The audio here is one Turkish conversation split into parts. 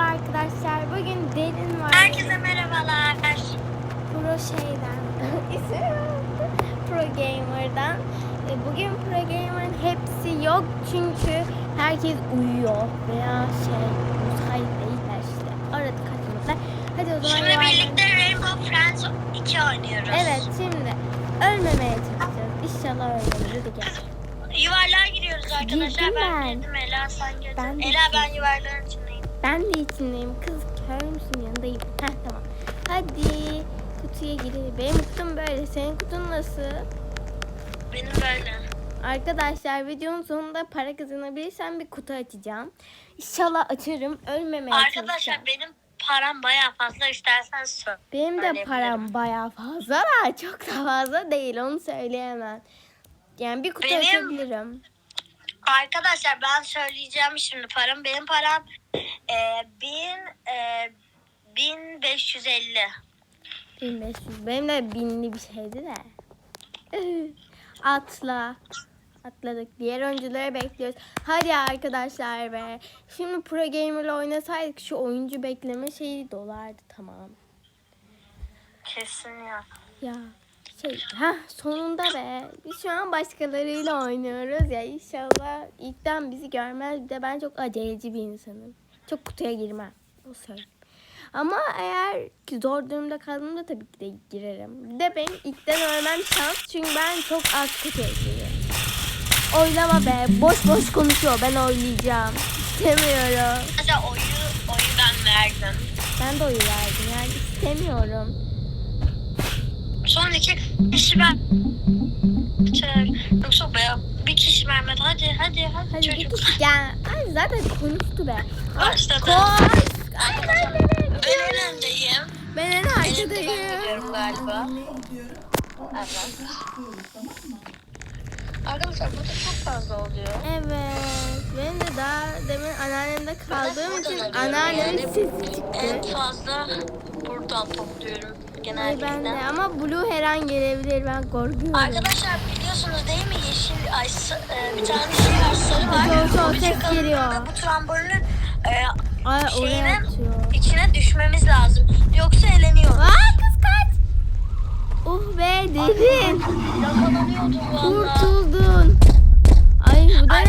Merhaba arkadaşlar. Bugün Derin var. Herkese merhabalar. Pro şeyden. Pro Gamer'dan. E, Bugün Pro Gamer'ın hepsi yok çünkü herkes uyuyor veya şey müsait değiller işte. Aradı kaçımızda. Hadi o zaman Şimdi yavaş- birlikte Rainbow Friends 2 oynuyoruz. Evet şimdi ölmemeye çalışacağız. İnşallah ölmeyiz. Hadi gel. Yuvarlığa giriyoruz arkadaşlar. Girdim ben. ben. girdim. Ela sen girdin. Ben Ela ben girdim. Ben de içindeyim. Kız kör müsün yanındayım. Heh tamam. Hadi kutuya girelim. Benim kutum böyle. Senin kutun nasıl? Benim böyle. Arkadaşlar videonun sonunda para kazanabilirsem bir kutu açacağım. İnşallah açarım. Ölmemeye Arkadaşlar çalışacağım. benim param bayağı fazla istersen sor. Benim de param bayağı fazla da çok da fazla değil onu söyleyemem. Yani bir kutu Benim- açabilirim. Arkadaşlar ben söyleyeceğim şimdi param. Benim param e, bin, e, 1550. 1500. Benim de binli bir şeydi de. Atla. Atladık. Diğer oyuncuları bekliyoruz. Hadi arkadaşlar be. Şimdi Pro Gamer'la oynasaydık şu oyuncu bekleme şeyi dolardı tamam. Kesin ya. Ya şey ha sonunda be. Biz şu an başkalarıyla oynuyoruz ya inşallah ilkten bizi görmez. Bir de ben çok aceleci bir insanım. Çok kutuya girmem. O söyleyeyim. Ama eğer ki zor durumda kaldığımda tabii ki de girerim. Bir de benim ilkten ölmem şans çünkü ben çok az kutuya giriyorum. Oylama be. Boş boş konuşuyor. Ben oylayacağım. İstemiyorum. Arkadaşlar oyu, oyu ben verdim. Ben de oyu verdim yani istemiyorum. Son iki kişi ben. Yoksa be bir kişi vermedi. Hadi hadi hadi, Hadi bir çocuk. kişi gel. Ay zaten konuştu be. Başladı. Koş. Ay, ben de Ben en öndeyim. Ben en En önde ben arkadayım. gidiyorum galiba. Evet. Arkadaşlar burada çok fazla oluyor. Evet. Benim de daha demin anneannemde kaldığım için anneannemin Yani sesi En çıktı. fazla buradan topluyorum Genellikle. ben de ama Blue her an gelebilir ben korkuyorum. Arkadaşlar biliyorsunuz değil mi yeşil ay s- e, bir tane şey var sarı var. Bu ses çıkalım geliyor. ve Bu trambolünün e, Ay oraya şeyine atıyor. içine düşmemiz lazım. Yoksa eleniyor. Aa kız kaç. Uh be derin. Yakalanıyordum valla. Kurtuldun. Ay bu da ne?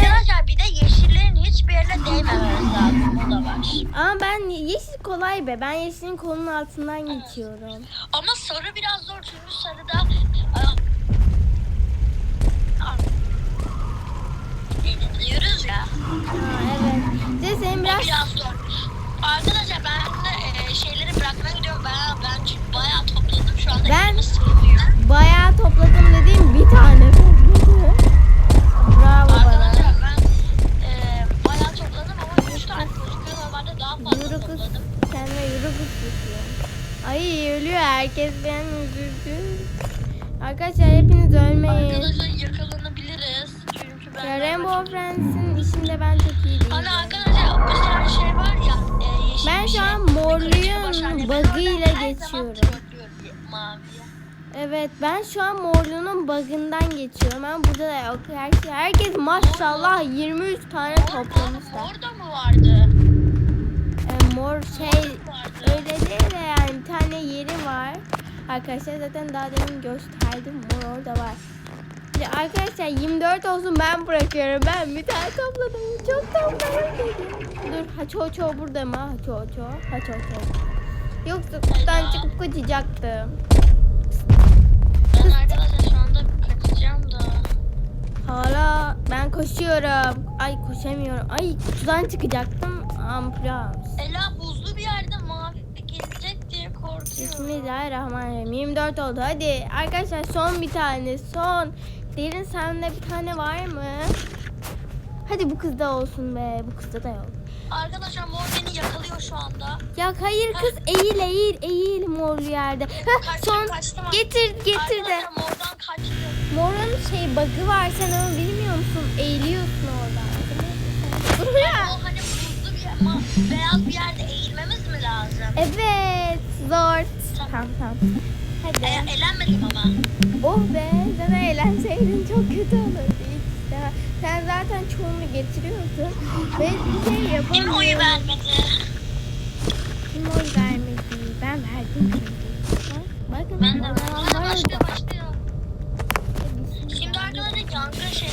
Değmememiz lazım. O da var. Ama ben yeşil kolay be. Ben yeşilin kolunun altından geçiyorum. Ama sarı biraz zor çünkü sarıda e, Yeniliyoruz ya. Ha evet. İşte senin O biraz biraz zor. Arkadaşlar ben de e, şeyleri bırakmaya gidiyorum. Ben, ben çünkü bayağı topladım. Şu anda Ben- bayağı topladım dediğim bir tane topladı. Ay ölüyor herkes ben üzüldü. Arkadaşlar hepiniz ölmeyin. Arkadaşlar yakalanabiliriz. Çünkü ben Ya Rainbow Friends'in işinde ben çok iyi değilim. Hani arkadaşlar bir tane şey var ya. E, yeşil Ben şu şey. an morluyun bug'ıyla geçiyorum. Evet ben şu an morluğunun bug'ından geçiyorum. Ben burada da yok. Her şey, herkes maşallah 23 tane toplamışlar. Orada mı vardı? Mor şey öyle değil de yani bir tane yeri var. Arkadaşlar zaten daha demin gösterdim. Mor orada var. Şimdi arkadaşlar 24 olsun ben bırakıyorum. Ben bir tane topladım. Çok topladım dedim. Dur ha ço burada mı? Ha ço ço. Ha ço ço. Yoksa kutudan çıkıp kaçacaktım. Ben arkadaşlar şu anda kaçacağım da. Hala ben koşuyorum. Ay koşamıyorum. Ay kutudan çıkacaktım. Ambulans. Ela buzlu bir yerde mavi gelecek diye korkuyorum. Bismillahirrahmanirrahim. 24 oldu. Hadi arkadaşlar son bir tane. Son. Derin sende bir tane var mı? Hadi bu kızda olsun be. Bu kızda da yok. Arkadaşlar mor beni yakalıyor şu anda. Ya hayır kız eğil eğil eğil morlu yerde. Kaçtım, son kaçtım. getir getir de. Mordan kaçtım. Morun şey bug'ı var sen onu bilmiyor musun? Eğiliyorsun oradan. Buraya. O hani ama beyaz bir yerde eğilmemiz mi lazım? Evet. Zor. Tamam tamam. Hadi. E, eğlenmedim ama. Oh be. Sen eğlenseydin çok kötü olurdu. İşte. Sen zaten çoğunu getiriyordun. Ve bir şey yapamıyorum. Kim oyu vermedi? Kim oy vermedi? Ben verdim şimdi. Bakın. Ben de verdim. Başlıyor başlıyor. Şimdi arkadaşlar yangın şey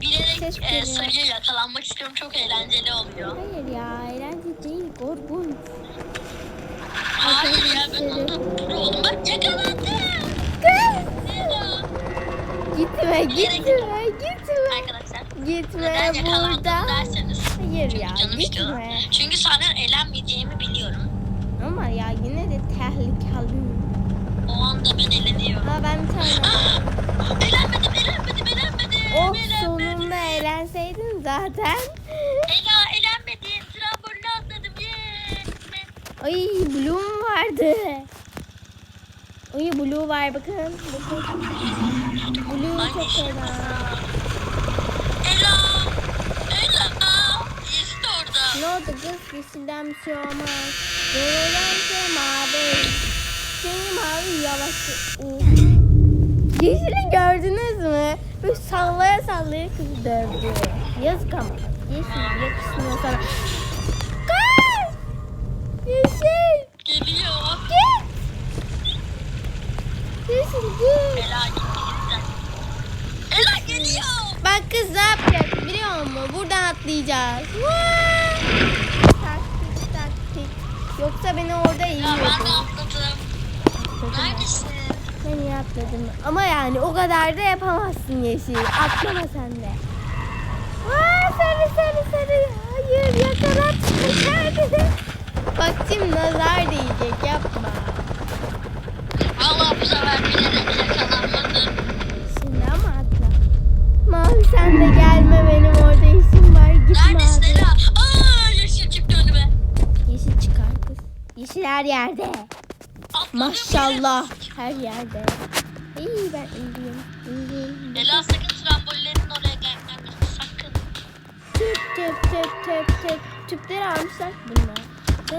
bilerek Ses e, geliyor. sarıya yakalanmak istiyorum. Çok eğlenceli oluyor. Hayır ya eğlenceli değil korkunç. Hayır ya ben onda pro. Kız! Zero. Gitme gitme gitme. Arkadaşlar Gitme neden yakalandım burada. derseniz. Hayır ya gitme. Çünkü senden eğlenmeyeceğimi biliyorum. Ama ya yine de tehlikeli. Anda ben eğleniyorum. Aa ben bir tane. Ah, eğlenmedim, eğlenmedim, eğlenmedim. Oh eğlenmedim. sonunda eğlenseydin zaten. Ela eğlenmedim. Tramboline atladım. Yeah. Ay Bloom vardı. Ay Blue var bakın. Bakın. Blue Ay, çok fena. Ela. Ela. İşte orada. Ne oldu kız? Yeşilden bir şey olmaz. Görülen şey mavi. Şimdi mavi yavaş. Yeşili gördünüz mü? Böyle sallaya sallaya kızı dövdü. Yazık ama. Yeşil yakışmıyor sana. Kaç! Yeşil! Geliyor. Git! Yeşil git! Ela gitti. Ela geliyor. Bak kız ne yapacak biliyor musun? Buradan atlayacağız. Vaa! Taktik taktik. Yoksa beni orada Ya ben de yiyordu. atladım. Neredesin? Ben iyi atladım. Ama yani o kadar da yapamazsın Yeşil. Atlama sen de. Aa, sarı sarı sarı. Hayır yakalat. Bak şimdi nazar değecek yapma. Vallahi bu sefer bilerek yakalanmadım. Şimdi ama atla. Mavi sen de gelme benim orada işim var. Gitme Neredesin. Ela? Aa yeşil çıktı önüme. Yeşil çıkar kız. Yeşil her yerde. Maşallah her yerde. İyi ben. İyiyim. bile. Ela sakın trambollerin oraya gelme. Sakın. Tüp tüp tüp tüp tüp. Tüpleri almışlar bunlar. Ve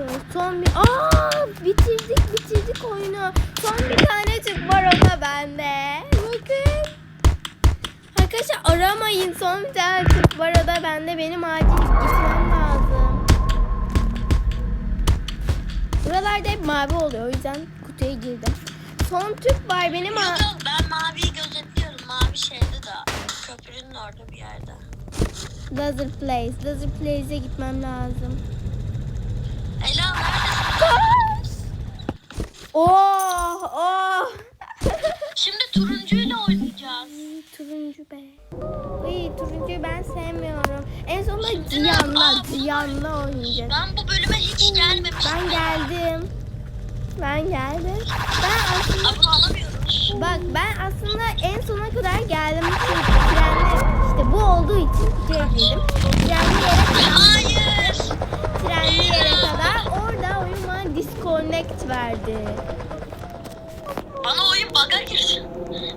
14. Son bir... Aa bitirdik bitirdik oyunu. Son bir tane tüp var o da bende. Bakın. Arkadaşlar aramayın. Son bir tane tüp var o da bende. Benim acil gitmem lazım. Buralarda hep mavi oluyor. O yüzden kutuya girdim. Son tüp var benim. Yok yok ben maviyi gözetliyorum. Mavi şeyde de. Köprünün orada bir yerde. Laser Place. Laser Place'e gitmem lazım. Ela neredesin? Oh oh. Şimdi. Ay, turuncu be. Ay, turuncuyu ben sevmiyorum. En sonunda Cihan'la, Cihan'la oynayacağız. Ben bu bölüme hiç gelmemiştim. Ben geldim. Ben geldim. Ben aslında Aa, bunu alamıyoruz. bak ben aslında en sona kadar geldim. Çünkü trenle işte bu olduğu için girdim. Trenli yere, Hayır. trenli yere kadar orada oyun bana disconnect verdi. Oyun bug'a girdi.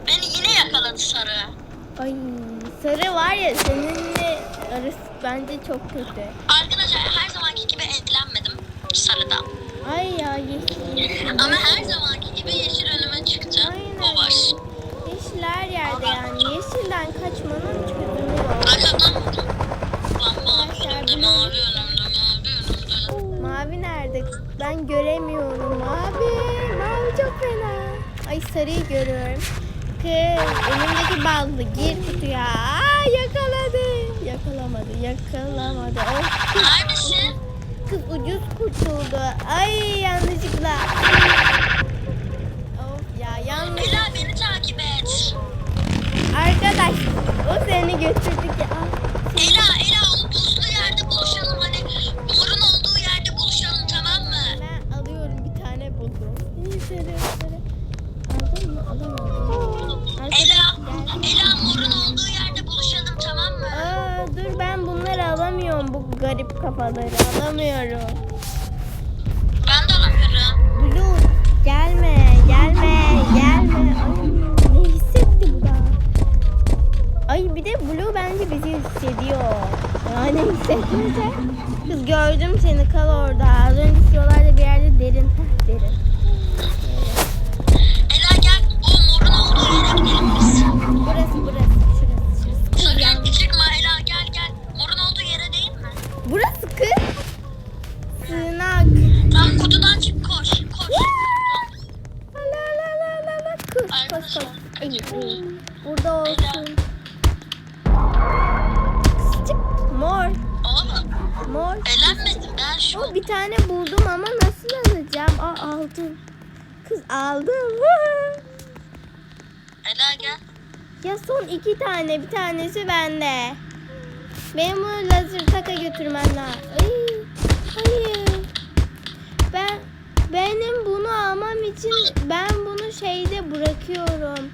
Beni yine yakaladı sarı. Ay sarı var ya seninle arası bence çok kötü. Arkadaşlar her zamanki gibi etkilenmedim sarıda. Ay ya yeşil. Ama her zamanki gibi yeşil önüme çıktı. Aynen. O var. Yeşil her yerde yani. Yeşilden kaçmanın çözümü yok. Arkamdan vurdum. Lan mavi önümde, mavi önümde, mavi önümde. Mavi nerede? Ben göremiyorum. Mavi. Mavi çok fena. Ay sarıyı görüyorum. Kız önümdeki ballı gir kutuya. Aa, yakaladı. Yakalamadı. Yakalamadı. Of. Neredesin? Kız ucuz kurtuldu. Ay yanlışlıkla. Of ya yanlış. Ela beni takip et. Arkadaş o seni götürdü ki. Ah, Ela, kafaları alamıyorum. Ben de alamıyorum. Blue gelme gelme gelme. Ay, ne hissetti bu da? Ay bir de Blue bence bizi hissediyor. Yani hissetmese. Kız gördüm seni kal orada. Az önce şuralarda bir yerde derin. Heh, derin. Ela gel o morun olduğu yere gidelim biz. Burası burası. Burada olsun. Mor. Oğlum. Mor. Elenmedim ben şu. O bir tane buldum ama nasıl alacağım? Aa aldım. Kız aldım. Ela gel. Ya son iki tane. Bir tanesi bende. Benim bunu lazer taka götürmem lazım. Ay, hayır. Ben benim bunu almam için ben bunu şeyde bırakıyorum.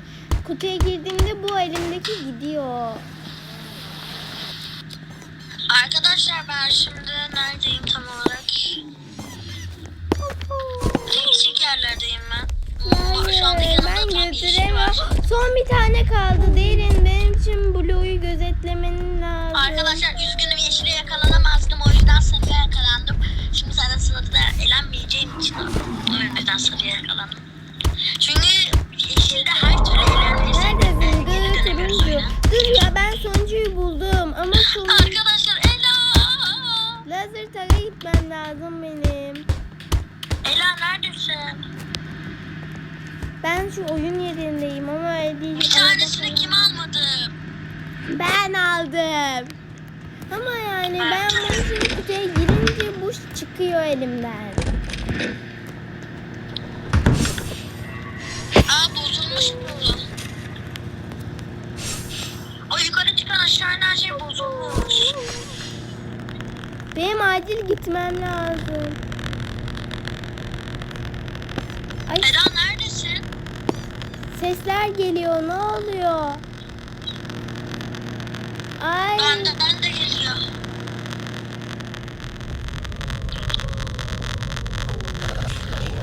Kutuya girdiğimde bu elimdeki gidiyor. Arkadaşlar ben şimdi neredeyim tam olarak? Değişik yerlerdeyim ben. Hmm, Şu anda ben götüremem. Son bir tane kaldı. Derin benim için Blue'yu gözetlemenin lazım. Arkadaşlar üzgünüm yeşile yakalanamazdım Benim acil gitmem lazım. Ay Ela neredesin? sesler geliyor. Ne oluyor? Ay. Benden de geliyor.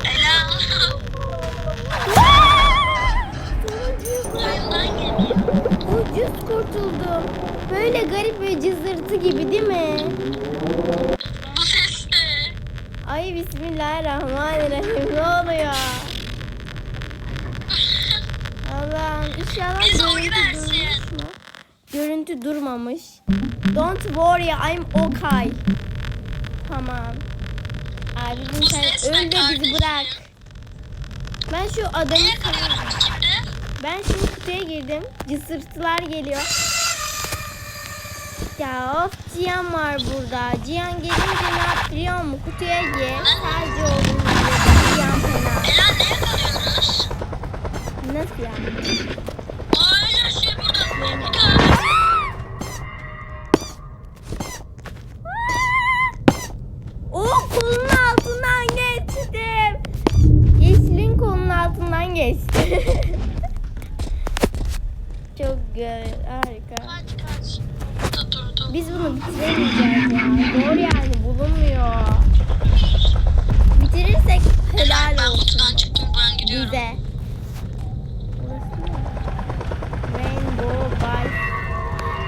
Ela. Oyundan geliyor. Ucuz kurtuldum. Böyle garip bir cızırtı gibi değil mi? Ay bismillahirrahmanirrahim. Ne oluyor? Allah'ım inşallah görüntü durmuş mu? Görüntü durmamış. Don't worry I'm okay. Tamam. Abicim sen öl bizi bırak. Ben şu adamı? Ben şimdi kutuya girdim. Cısırtılar geliyor. Ya of Cihan var burada. Cihan gelince ne yap biliyor musun? Kutuya gir. Sadece oğlum. Cihan fena. Ela neye kalıyorsunuz? Nasıl yani? Biz bunu bitiremeyeceğiz ya. Zor yani bulunmuyor. Bitirirsek helal Ben olsun kutudan çıktım ben gidiyorum. bize. Rainbow Bike.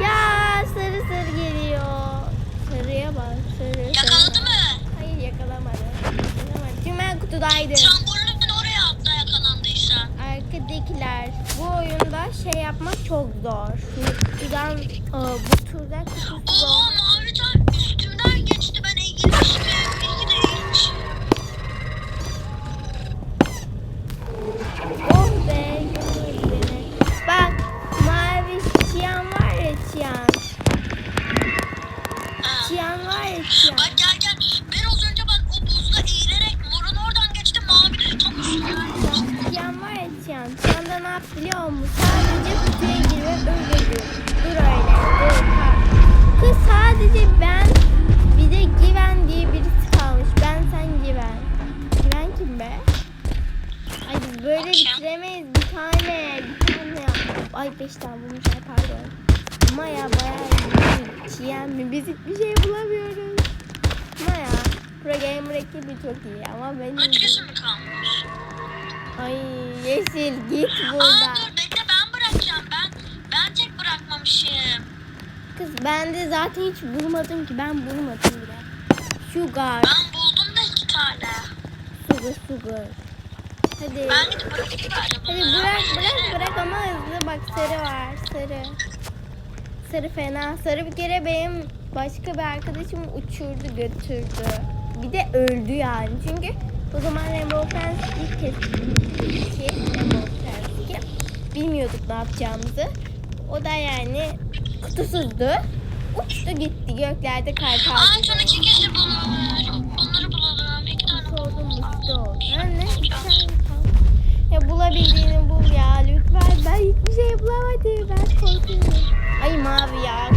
Ya sarı sarı geliyor. Sarıya bak sarı. Yakaladı sarı. mı? Hayır yakalamadı. Yakalamadı. Çünkü ben kutudaydım. Trambolinin oraya atla yakalandıysan. Arkadakiler bu oyunda şey yapmak çok zor. Kutudan aa, bu turda kutusuz Oo mavi tan üstümden geçti ben eğilmiştim. İyi de eğilmişim. Oh be beni. Bak mavi çiyan var ya çiyan. Ha. Çiyan var ya çiyan. Bak gel gel. Ben az önce ben o buzda eğilerek morun oradan geçtim. Mavi tam üstümden geçti. Çiyan var ya çiyan. Çiyanda ne yap biliyor musun? Sadece kutuya gir ve öyle dur. Kız sadece ben bir de Given diye birisi kalmış. Ben sen Given. Given kim be? Ay biz böyle bitiremeyiz. Bir tane. Bir tane. Ay beş tane bulmuş. Ay pardon. Ama ya bayağı. Çiyen mi? Biz hiçbir şey bulamıyoruz. Ama ya. Pro Gamer ekibi çok iyi ama benim... Üç kişi mi kalmış? Ay Yeşil git Aa buradan. dur bekle ben bırakacağım. Ben ben tek bırakmamışım. Kız ben de zaten hiç bulmadım ki. Ben bulmadım bile. Sugar. Ben buldum da iki tane. Sugar sugar. Hadi. Ben gidip bırakayım Hadi bırak bırak bırak ama hızlı bak sarı var sarı. Sarı fena. Sarı bir kere benim başka bir arkadaşım uçurdu götürdü. Bir de öldü yani. Çünkü o zaman Rainbow Friends ilk kez ki Rainbow Friends ki bilmiyorduk ne yapacağımızı. O da yani kutusuzdu. uçtu gitti göklerde kartal. Aa son iki kişi bulmuş. Onları bulalım. İki tane bulalım. uçtu oldu. Ha, ne? Bir tane kaldı. Ya bulabildiğini bul ya lütfen. Ben hiçbir şey bulamadım. Ben korkuyorum. Ay mavi ya.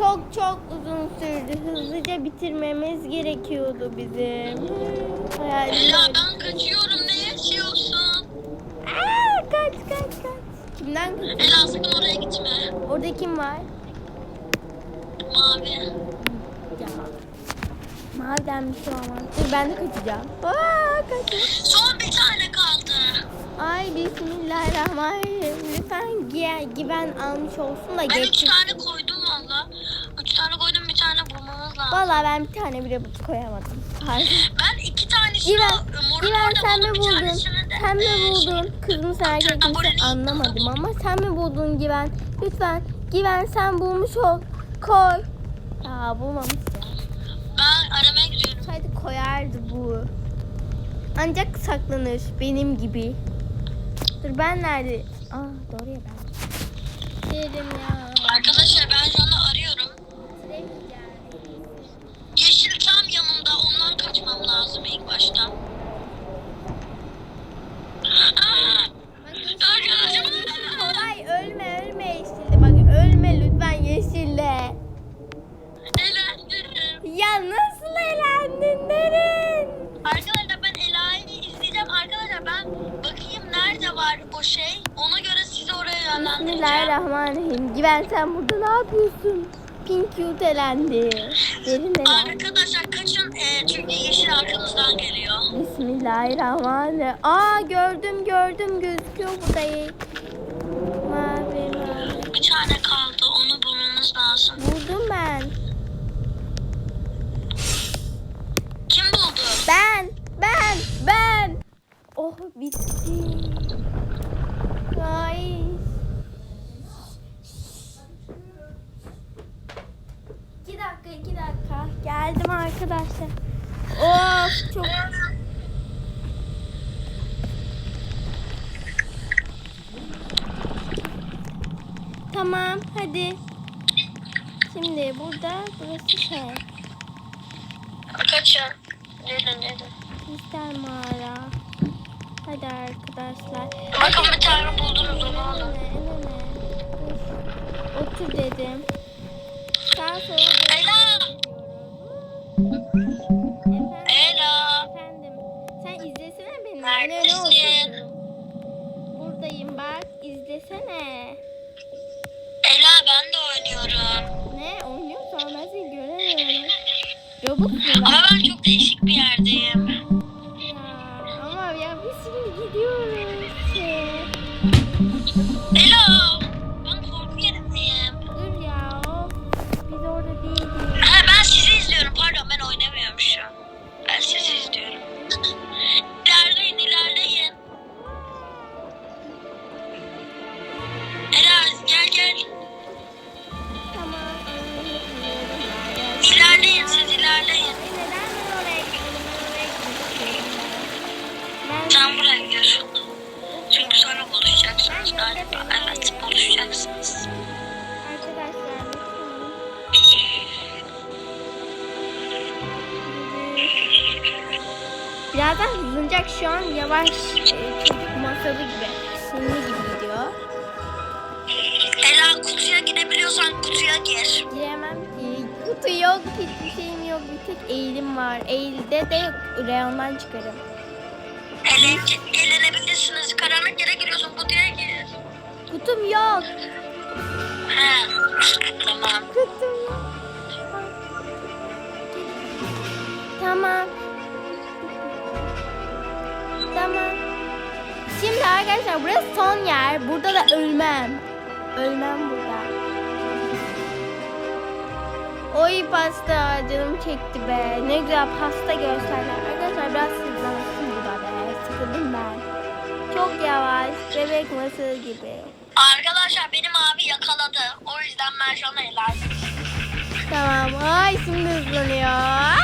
Çok çok uzun sürdü. Hızlıca bitirmemiz gerekiyordu bizim. Hayalim Ela ben kaçıyorum. Ne yaşıyorsun? Aa, kaç kaç kaç. Kimden kaç? Ela sakın oraya gitme. Orada kim var? Mavi. Ya. Maviden bir şey olmaz. Dur ben de kaçacağım. Aa, kaçın. Son bir tane kaldı. Ay bismillahirrahmanirrahim. Lütfen giy giben almış olsun da Ben üç tane koydum valla. Üç tane koydum bir tane Vallahi ben bir tane bile koyamadım. Pardon. Ben iki tanesini Given, morun orada sen mi buldun? Sen mi e, buldun? Kız mı sen sen anlamadım ama sen mi buldun Given? Lütfen Given sen bulmuş ol. Koy. Aa bulmamış ya. Ben aramaya gidiyorum. Hadi koyardı bu. Ancak saklanır benim gibi. Dur ben nerede? Aa doğru ya ben. Derim ya. Elendi. Derin elendi. Arkadaşlar kaçın e, çünkü yeşil arkanızdan geliyor. Bismillahirrahmanirrahim. Aa gördüm gördüm gözüküyor burada. Mavi mavi. Bir tane kaldı onu bulmanız lazım. Buldum ben. Kim buldu? Ben, ben, ben. Oh bitti. Dur. Otur dedim. Neden ben oraya gidiyorum? Ben oraya gidiyorum. Ben Sen buraya gidiyorsun. Çünkü sonra buluşacaksınız galiba. Evet buluşacaksınız. arkadaşlar. Birazdan hızlanacak şu an yavaş e, çocuk masalı gibi. Hızlı gibi gidiyor. Ela kutuya gidebiliyorsan kutuya gir. Kutu yok, hiçbir şeyim yok. Bir tek eğilim var. Eğilde de reyondan çıkarım. Ele gelebilirsiniz. Karanlık yere giriyorsun kutuya gir. Kutum yok. He. tamam. Kutum yok. Tamam. Tamam. Şimdi arkadaşlar burası son yer. Burada da ölmem. Ölmem burada. Oy pasta canım çekti be. Ne güzel pasta gösterler. Arkadaşlar biraz hızlansın bu da be. Sıkıldım ben. Çok yavaş. Bebek masası gibi. Arkadaşlar benim abi yakaladı. O yüzden ben şu an eğlendim. Tamam. Ay şimdi hızlanıyor. Aa!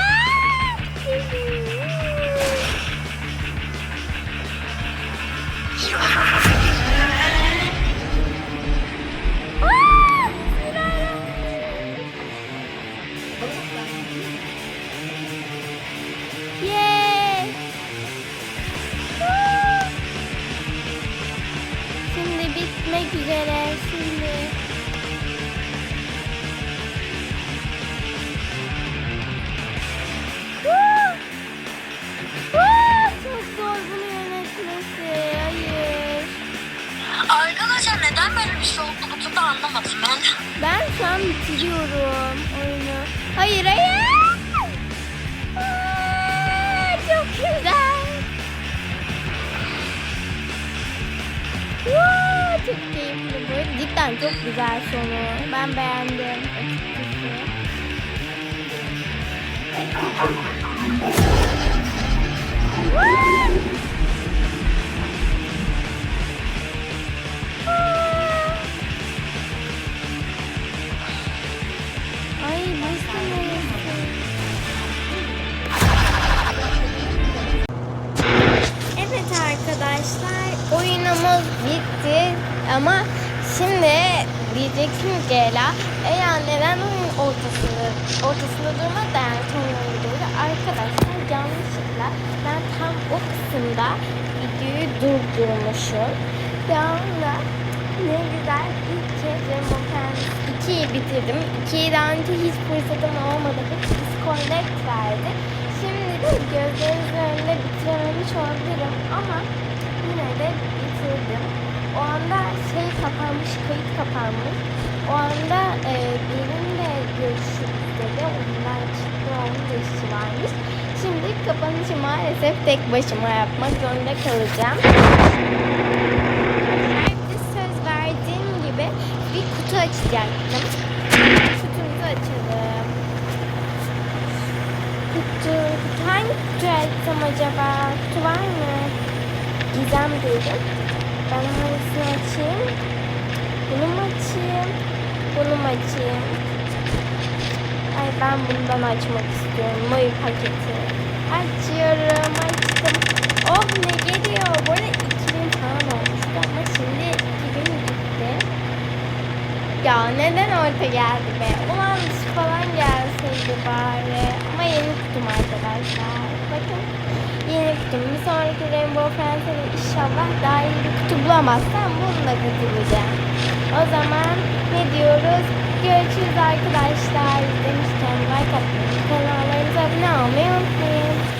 Çok keyifli bu. Cidden çok güzel sonu. Ben beğendim? Evet arkadaşlar oyunumuz bitti ama şimdi diyeceksiniz ki Ela Ela neden oyun ortasında ortasında durmadı da yani son videoyu arkadaşlar yanlışlıkla ben tam o kısımda videoyu durdurmuşum. Devamında ne güzel ilk kez Rainbow Friends 2'yi bitirdim. 2'yi daha önce hiç fırsatım olmadı. Hep disconnect verdi. Şimdi de gözlerinizin önünde bitirememiş olabilirim ama yine de bitirdim. O anda şey kapanmış, kayıt kapanmış. O anda e, benimle görüşürüz dedi. Ondan çıktı, onun da işi varmış. Şimdi kapanışı maalesef tek başıma yapmak zorunda kalacağım. Herkes söz verdiğim gibi bir kutu açacaktım. Kutumuzu açalım. Kutu, kutu hangi kutu açsam acaba? Kutu var mı? Gizem dedim. Ben hangisini açayım? Bunu mu açayım? Bunu mu açayım? Ay ben bundan açmak istiyorum. Mayu paketi. Açıyorum. Açtım. Oh ne geliyor? Bu arada 2000 falan olmuştu ama şimdi 2000 gitti. Ya neden orta geldi be? Ulan falan gelseydi bari. Ama yeni kutum arkadaşlar. Yeni kutum. Bir sonraki Rainbow Friends'e inşallah daha iyi bir kutu bulamazsam bununla katılacağım. O zaman ne diyoruz? Görüşürüz arkadaşlar. İzlemişken like atmayı, kanallarımıza abone olmayı unutmayın.